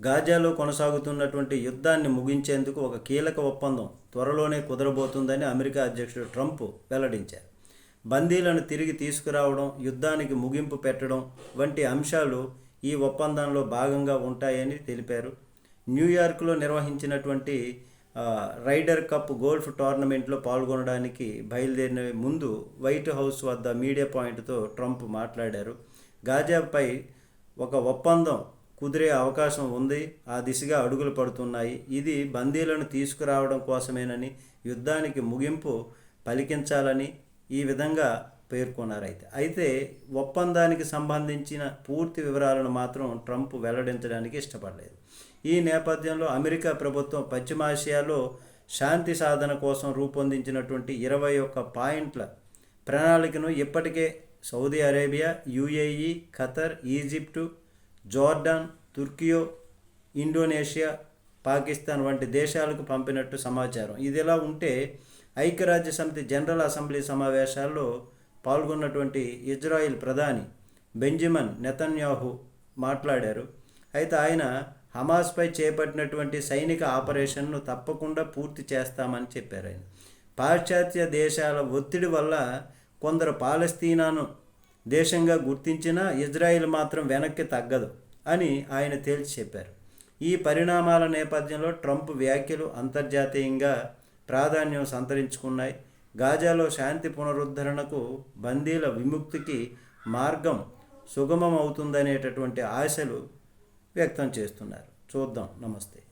గాజాలో కొనసాగుతున్నటువంటి యుద్ధాన్ని ముగించేందుకు ఒక కీలక ఒప్పందం త్వరలోనే కుదరబోతుందని అమెరికా అధ్యక్షుడు ట్రంప్ వెల్లడించారు. బందీలను తిరిగి తీసుకురావడం యుద్ధానికి ముగింపు పెట్టడం వంటి అంశాలు ఈ ఒప్పందంలో భాగంగా ఉంటాయని తెలిపారు. న్యూయార్క్లో నిర్వహించినటువంటి రైడర్ కప్ గోల్ఫ్ టోర్నమెంట్లో పాల్గొనడానికి బయలుదేరిన ముందు వైట్ హౌస్ వద్ద మీడియా పాయింట్తో ట్రంప్ మాట్లాడారు. గాజాపై ఒక ఒప్పందం కుదిరే అవకాశం ఉంది. ఆ దిశగా అడుగులు పడుతున్నాయి. ఇది బందీలను తీసుకురావడం కోసమేనని యుద్ధానికి ముగింపు పలికించాలని ఈ విధంగా పేర్కొన్నారు అయితే. అయితే ఒప్పందానికి సంబంధించిన పూర్తి వివరాలను మాత్రం ట్రంప్ వెల్లడించడానికి ఇష్టపడలేదు. ఈ నేపథ్యంలో అమెరికా ప్రభుత్వం పశ్చిమాసియాలో శాంతి సాధన కోసం రూపొందించినటువంటి ఇరవై ఒక్క పాయింట్ల ప్రణాళికను ఇప్పటికే Saudi Arabia UAE Qatar Egypt Jordan Turkiye Indonesia Pakistan వంటి దేశాలకు పంపినట్టు సమాచారం. ఇదిలా ఉంటే ఐక్యరాజ్య సమితి జనరల్ అసెంబ్లీ సమావేశాల్లో పాల్గొన్నటువంటి ఇజ్రాయిల్ ప్రధాని బెంజమిన్ నెతన్యాహు మాట్లాడారు. అయితే ఆయన హమాస్పై చేపట్టినటువంటి సైనిక ఆపరేషన్ను తప్పకుండా పూర్తి చేస్తామని చెప్పారు ఆయన. పాశ్చాత్య దేశాల ఒత్తిడి వల్ల కొందరు పాలస్తీనాను దేశంగా గుర్తించినా ఇజ్రాయిల్ మాత్రం వెనక్కి తగ్గదు అని ఆయన తేల్చి చెప్పారు. ఈ పరిణామాల నేపథ్యంలో ట్రంప్ వ్యాఖ్యలు అంతర్జాతీయంగా ప్రాధాన్యం సంతరించుకున్నాయి. గాజాలో శాంతి పునరుద్ధరణకు బందీల విముక్తికి మార్గం సుగమం అవుతుందనేటటువంటి ఆశలు వ్యక్తం చేస్తున్నారు. చూద్దాం. నమస్తే.